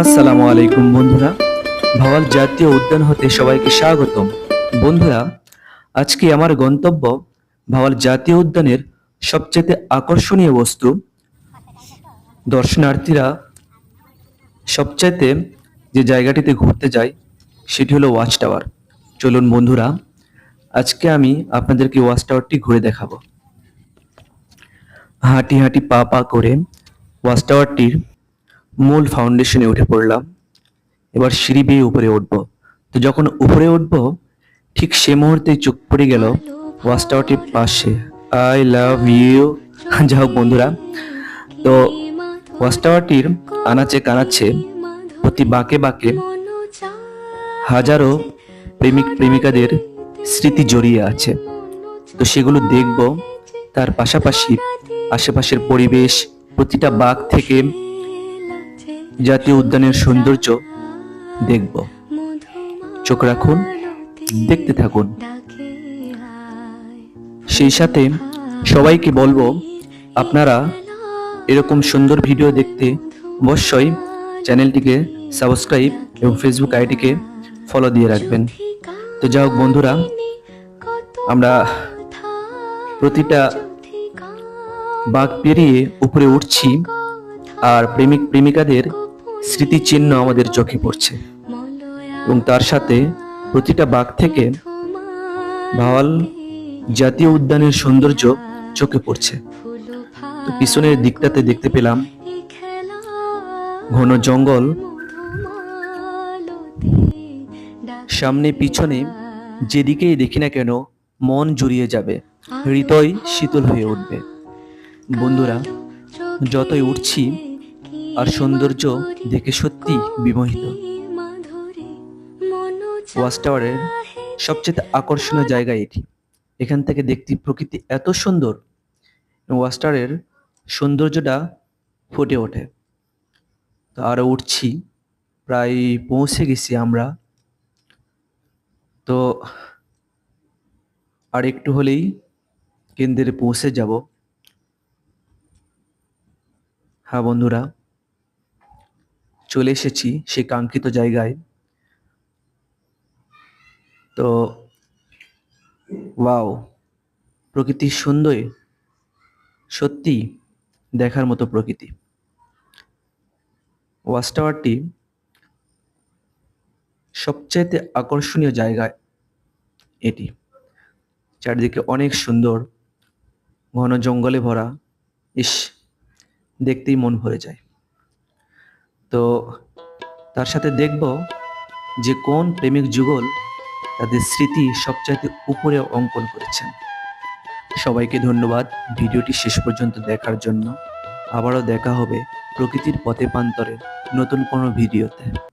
আসসালামু আলাইকুম বন্ধুরা। ভাওয়াল জাতীয় উদ্যান হতে সবাইকে স্বাগতম। বন্ধুরা, আজকে আমার গন্তব্য ভাওয়াল জাতীয় উদ্যানের সবচেয়ে আকর্ষণীয় বস্তু। দর্শনার্থীরা সবচাইতে যে জায়গাটিতে ঘুরতে যায়, সেটি হলো ওয়াচ টাওয়ার। চলুন বন্ধুরা, আজকে আমি আপনাদেরকে ওয়াচ টাওয়ারটি ঘুরে দেখাবো। হাঁটি হাঁটি পা পা করে ওয়াচ টাওয়ারটির মূল ফাউন্ডেশনে উঠে পড়লাম। এবার সিঁড়ি বেয়ে উপরে উঠবো। তো যখন উপরে উঠবো, ঠিক সে মুহূর্তে চোখ পড়ে গেল ওয়াচ টাওয়ারটির পাশে। আই লাভ ইউ যা হোক বন্ধুরা, তো ওয়াচ টাওয়ারটির আনাচে কানাচ্ছে প্রতি বাঁকে বাঁকে হাজারো প্রেমিক প্রেমিকাদের স্মৃতি জড়িয়ে আছে। তো সেগুলো দেখব। তার পাশাপাশি আশেপাশের পরিবেশ প্রতিটা বাঘ থেকে জাতীয় উদ্যানের সৌন্দর্য দেখব। চোখ রাখুন, দেখতে থাকুন। সেই সাথে সবাইকে বলব, আপনারা এরকম সুন্দর ভিডিও দেখতে অবশ্যই চ্যানেলটিকে সাবস্ক্রাইব এবং ফেসবুক আইডিকে ফলো দিয়ে রাখবেন। তো যা হোক বন্ধুরা, আমরা প্রতিটা বাঘ পেরিয়ে উপরে উঠছি আর প্রেমিক প্রেমিকাদের স্মৃতিচিহ্ন আমাদের চোখে পড়ছে। এবং তার সাথে প্রতিটা বাঘ থেকে ভাওয়াল জাতীয় উদ্যানের সৌন্দর্য চোখে পড়ছে। তো পিছনের দিকটাতে দেখতে পেলাম ঘন জঙ্গল। সামনে পিছনে যেদিকেই দেখি না কেন মন জুড়িয়ে যাবে, হৃদয় শীতল হয়ে উঠবে। বন্ধুরা, যতই উঠছি, আর সৌন্দর্য দেখে সত্যি বিমোহিত। ওয়াচ টাওয়ারের সবচেয়ে আকর্ষণীয় জায়গা এটি। এখান থেকে দেখতে প্রকৃতি এত সুন্দর ওয়াচ টাওয়ারের সৌন্দর্যটা ফুটে ওঠে। তো আরও উঠছি, প্রায় পৌঁছে গেছি আমরা। তো আর একটু হলেই কেন্দ্রে পৌঁছে যাব। হ্যাঁ বন্ধুরা, চলে এসেছি সেই কাঙ্ক্ষিত জায়গায়। তো, ওয়াও প্রকৃতির সুন্দর, সত্যি দেখার মতো প্রকৃতি। ওয়াচ টাওয়ারটি সবচাইতে আকর্ষণীয় জায়গায় এটি। চারিদিকে অনেক সুন্দর, ঘন জঙ্গলে ভরা, ইস দেখতেই মন ভরে যায়। তো তার সাথে দেখব যে কোন প্রেমিক যুগল তাদের স্মৃতি সবচাইতে উপরে অঙ্কন করেছেন। সবাইকে ধন্যবাদ ভিডিওটি শেষ পর্যন্ত দেখার জন্য। আবারও দেখা হবে প্রকৃতির পথে পান্তরের নতুন কোনো ভিডিওতে।